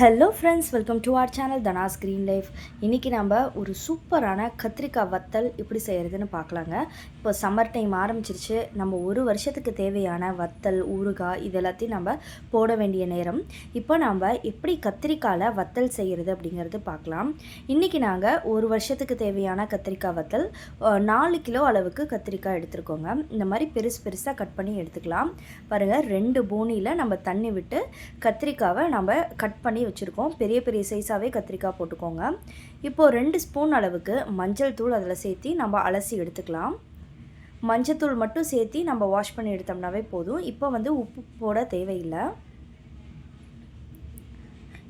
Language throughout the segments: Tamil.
Hello friends welcome to our channel தனாஸ் green life இன்றைக்கி நம்ம ஒரு சூப்பரான கத்திரிக்காய் வத்தல் எப்படி செய்கிறதுன்னு பார்க்கலாங்க. இப்போ சம்மர் டைம் ஆரம்பிச்சிருச்சு. நம்ம ஒரு வருஷத்துக்கு தேவையான வத்தல் ஊறுகாய் இது எல்லாத்தையும் நம்ம போட வேண்டிய நேரம். இப்போ நம்ம எப்படி கத்திரிக்காயில் வத்தல் செய்கிறது அப்படிங்கிறது பார்க்கலாம். இன்றைக்கி நாங்கள் ஒரு வருஷத்துக்கு தேவையான கத்திரிக்காய் வத்தல் நாலு கிலோ அளவுக்கு கத்திரிக்காய் எடுத்துருக்கோங்க. இந்த மாதிரி பெருசு பெருசாக கட் பண்ணி எடுத்துக்கலாம். பாருங்கள் ரெண்டு போனியில் நம்ம தண்ணி விட்டு கத்திரிக்காவை நம்ம கட் பண்ணி வச்சுருக்கோம். பெரிய பெரிய சைஸாகவே கத்திரிக்காய் போட்டுக்கோங்க. இப்போது ரெண்டு ஸ்பூன் அளவுக்கு மஞ்சள் தூள் அதில் சேர்த்து நம்ம அலசி எடுத்துக்கலாம். மஞ்சத்தூள் மட்டும் சேர்த்து நம்ம வாஷ் பண்ணி எடுத்தோம்னாவே போதும். இப்போ வந்து உப்பு போட தேவையில்லை.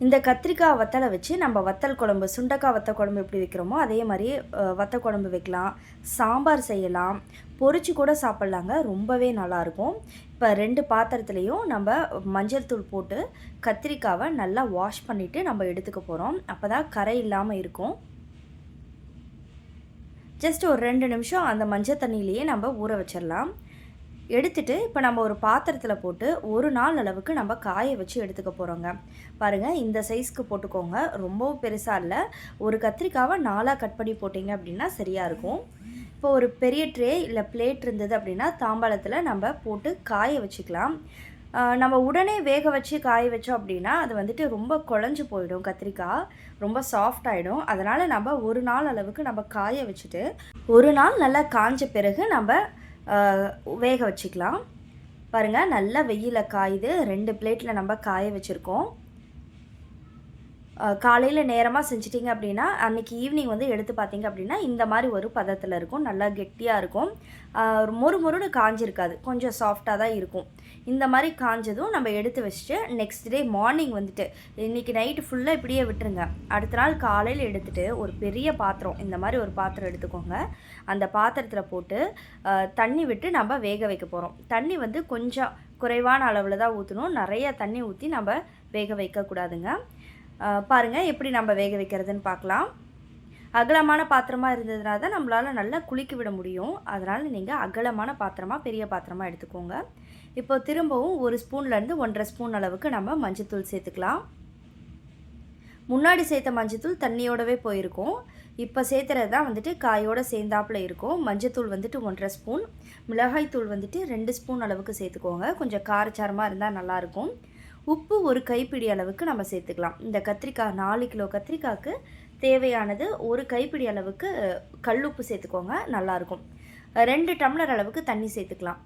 இந்த கத்திரிக்காய் வத்தலை வச்சு நம்ம வத்தல் குழம்பு சுண்டக்காய் வத்த குழம்பு எப்படி வைக்கிறோமோ அதே மாதிரி வத்த குழம்பு வைக்கலாம். சாம்பார் செய்யலாம். பொறிச்சு கூட சாப்பிட்லாங்க. ரொம்பவே நல்லாயிருக்கும் இப்போ ரெண்டு பாத்திரத்துலேயும் நம்ம மஞ்சள் தூள் போட்டு கத்திரிக்காவை நல்லா வாஷ் பண்ணிவிட்டு நம்ம எடுத்துக்க போகிறோம் அப்போ தான் கரை இல்லாமல் இருக்கும். ஜஸ்ட் ஒரு ரெண்டு நிமிஷம் அந்த மஞ்சள் தண்ணியிலேயே நம்ம ஊற வச்சிடலாம். எடுத்துட்டு இப்போ நம்ம ஒரு பாத்திரத்தில் போட்டு ஒரு நாள் அளவுக்கு நம்ம காய வச்சு எடுத்துக்க போகிறோங்க பாருங்கள் இந்த சைஸ்க்கு போட்டுக்கோங்க. ரொம்பவும் பெருசாக இல்லை. ஒரு கத்திரிக்காவை நாலாக கட் பண்ணி போட்டிங்க அப்படின்னா சரியாக இருக்கும். இப்போ ஒரு பெரிய ட்ரே இல்லை பிளேட் இருந்தது அப்படின்னா தாம்பாளத்தில் நம்ம போட்டு காய வச்சுக்கலாம். நம்ம உடனே வேக வச்சு காய வச்சோம் அப்படின்னா அது வந்துட்டு ரொம்ப குழஞ்சு போயிடும் கத்திரிக்காய். ரொம்ப சாஃப்ட் ஆகிடும் அதனால் நம்ம ஒரு நாள் அளவுக்கு நம்ம காய வச்சுட்டு ஒரு நாள் நல்லா காஞ்ச பிறகு நம்ம வேக வச்சுக்கலாம். பாருங்கள் நல்லா வெயில காயுது ரெண்டு பிளேட்டில் நம்ம காய வச்சுருக்கோம். காலையில் நேரமாக செஞ்சிட்டிங்க அப்படின்னா அன்றைக்கி ஈவினிங் வந்து எடுத்து பார்த்தீங்க அப்படின்னா இந்த மாதிரி ஒரு பதத்தில் இருக்கும். நல்லா கெட்டியாக இருக்கும். ஒரு மொறு மொறுன்னு காஞ்சிருக்காது. கொஞ்சம் சாஃப்டாக தான் இருக்கும். இந்த மாதிரி காஞ்சதும் நம்ம எடுத்து வச்சுட்டு நெக்ஸ்ட் டே மார்னிங் வந்துட்டு இன்றைக்கி நைட்டு ஃபுல்லாக இப்படியே விட்டுருங்க. அடுத்த நாள் காலையில் எடுத்துகிட்டு ஒரு பெரிய பாத்திரம் இந்த மாதிரி ஒரு பாத்திரம் எடுத்துக்கோங்க. அந்த பாத்திரத்தில் போட்டு தண்ணி விட்டு நம்ம வேக வைக்க போகிறோம் தண்ணி வந்து கொஞ்சம் குறைவான அளவில் தான் ஊற்றணும் நிறைய தண்ணி ஊற்றி நம்ம வேக வைக்கக்கூடாதுங்க. பாருங்கள் எப்படி நம்ம வேக வைக்கிறதுன்னு பார்க்கலாம். அகலமான பாத்திரமாக இருந்ததுனால தான் நம்மளால் நல்லா குளிக்க விட முடியும். அதனால் நீங்கள் அகலமான பாத்திரமாக பெரிய பாத்திரமாக எடுத்துக்கோங்க. இப்போ திரும்பவும் ஒரு ஸ்பூன்லேருந்து ஒன்றரை ஸ்பூன் அளவுக்கு நம்ம மஞ்சத்தூள் சேர்த்துக்கலாம். முன்னாடி சேர்த்த மஞ்சத்தூள் தண்ணியோடவே போயிருக்கும். இப்போ சேர்த்துறது தான் வந்துட்டு காயோடு சேர்ந்தாப்புல இருக்கும். மஞ்சத்தூள் வந்துட்டு ஒன்றரை ஸ்பூன். மிளகாய்த்தூள் வந்துட்டு ரெண்டு ஸ்பூன் அளவுக்கு சேர்த்துக்கோங்க. கொஞ்சம் காரச்சாரமாக இருந்தால் நல்லாயிருக்கும் உப்பு ஒரு கைப்பிடி அளவுக்கு நம்ம சேர்த்துக்கலாம். இந்த கத்திரிக்காய் நாலு கிலோ கத்திரிக்காய்க்கு தேவையானது ஒரு கைப்பிடி அளவுக்கு கல்லுப்பு சேர்த்துக்கோங்க நல்லாயிருக்கும். ரெண்டு டம்ளர் அளவுக்கு தண்ணி சேர்த்துக்கலாம்.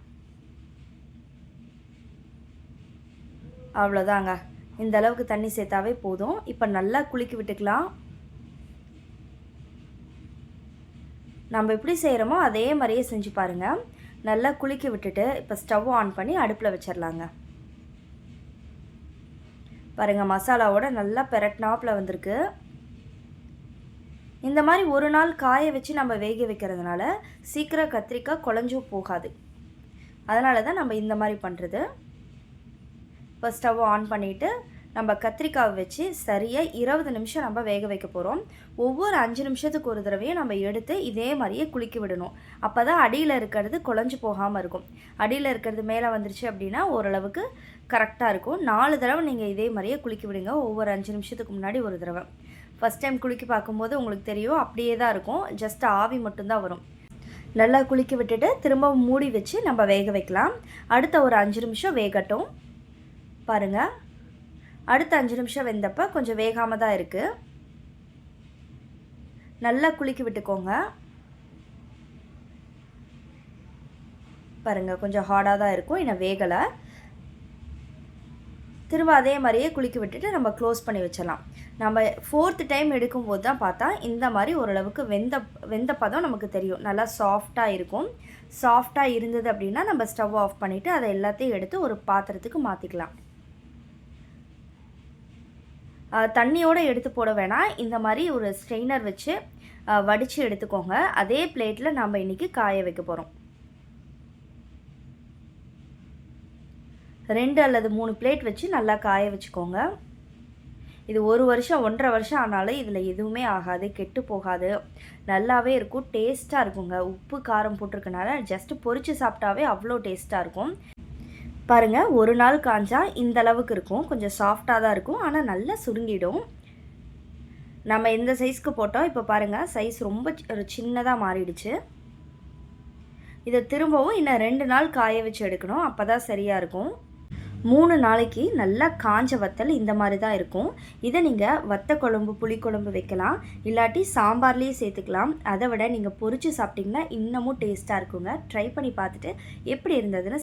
அவ்வளோதாங்க. இந்த அளவுக்கு தண்ணி சேர்த்தாவே போதும். இப்போ நல்லா குலுக்கி விட்டுக்கலாம். நம்ம எப்படி செய்கிறோமோ அதே மாதிரியே செஞ்சு பாருங்கள் நல்லா குளிக்க விட்டுட்டு இப்போ ஸ்டவ் ஆன் பண்ணி அடுப்பில் வச்சிடலாங்க பாருங்கள் மசாலாவோட நல்லா பெரட்னாப்பில் வந்திருக்கு. இந்த மாதிரி ஒரு நாள் காய வச்சு நம்ம வேக வைக்கிறதுனால சீக்கிரம் கத்திரிக்காய் குழஞ்சும் போகாது. அதனால தான் நம்ம இந்த மாதிரி பண்ணுறது இப்போ ஸ்டவ் ஆன் பண்ணிவிட்டு நம்ம கத்திரிக்காவை வச்சு சரியாக இருபது நிமிஷம் நம்ம வேக வைக்க போகிறோம் ஒவ்வொரு அஞ்சு நிமிஷத்துக்கு ஒரு தடவையும் நம்ம எடுத்து இதே மாதிரியே குளிக்க விடணும். அப்போ தான் அடியில் இருக்கிறது குழஞ்சு போகாமல் இருக்கும். அடியில் இருக்கிறது மேலே வந்துருச்சு அப்படின்னா ஓரளவுக்கு கரெக்டாக இருக்கும். நாலு தடவை நீங்கள் இதே மாதிரியே குளிக்க விடுங்க. ஒவ்வொரு அஞ்சு நிமிஷத்துக்கு முன்னாடி ஒரு தடவை. ஃபஸ்ட் டைம் குளிக்க பார்க்கும்போது உங்களுக்கு தெரியும் அப்படியே தான் இருக்கும். ஜஸ்ட் ஆவி மட்டும்தான் வரும். நல்லா குளிக்க விட்டுட்டு திரும்பவும் மூடி வச்சு நம்ம வேக வைக்கலாம். அடுத்த ஒரு அஞ்சு நிமிஷம் வேகட்டும். பாருங்கள் அடுத்த அஞ்சு நிமிஷம் வெந்தப்போ கொஞ்சம் வேகாமல் தான் இருக்குது நல்லா குலுக்கி விட்டுக்கோங்க. பாருங்கள் கொஞ்சம் ஹார்டாக தான் இருக்கும் இன்னும் வேகலை. திரும்ப அதே மாதிரியே குளிக்க விட்டுட்டு நம்ம க்ளோஸ் பண்ணி வச்சிடலாம். நம்ம ஃபோர்த்து டைம் எடுக்கும்போது தான் பார்த்தா இந்த மாதிரி ஓரளவுக்கு வெந்த வெந்த பதம் நமக்கு தெரியும். நல்லா சாஃப்டாக இருக்கும். சாஃப்டாக இருந்தது அப்படின்னா நம்ம ஸ்டவ் ஆஃப் பண்ணிவிட்டு அதை எல்லாத்தையும் எடுத்து ஒரு பாத்திரத்துக்கு மாற்றிக்கலாம் தண்ணியோடு எடுத்து போட வேணாம். இந்த மாதிரி ஒரு ஸ்ட்ரெயினர் வச்சு வடித்து எடுத்துக்கோங்க. அதே பிளேட்டில் நம்ம இன்றைக்கி காய வைக்க போகிறோம் ரெண்டு அல்லது மூணு பிளேட் வச்சு நல்லா காய வச்சுக்கோங்க. இது ஒரு வருஷம் ஒன்றரை வருஷம் ஆனாலும் இதில் எதுவுமே ஆகாது கெட்டு போகாது. நல்லாவே இருக்கும் டேஸ்ட்டாக இருக்குங்க. உப்பு காரம் போட்டிருக்கனால ஜஸ்ட்டு பொறிச்சு சாப்பிட்டாவே அவ்வளோ டேஸ்ட்டாக இருக்கும். பாருங்கள் ஒரு நாள் காஞ்சா இந்த அளவுக்கு இருக்கும். கொஞ்சம் சாஃப்டாக தான் இருக்கும். ஆனால் நல்லா சுருங்கிடும். நம்ம எந்த சைஸ்க்கு போட்டோம். இப்போ பாருங்கள் சைஸ் ரொம்ப ஒரு சின்னதாக மாறிடுச்சு. இதை திரும்பவும் இன்னும் ரெண்டு நாள் காய வச்சு எடுக்கணும். அப்போ தான் சரியாக இருக்கும். மூணு நாளைக்கு நல்லா காஞ்ச வத்தல் இந்த மாதிரி தான் இருக்கும். இதை நீங்கள் வத்த குழம்பு புளிக்குழம்பு வைக்கலாம். இல்லாட்டி சாம்பார்லேயே சேர்த்துக்கலாம். அதை விட நீங்கள் பொறிச்சு சாப்பிட்டிங்கன்னா இன்னமும் டேஸ்ட்டாக இருக்குங்க. ட்ரை பண்ணி பார்த்துட்டு எப்படி இருந்ததுன்னு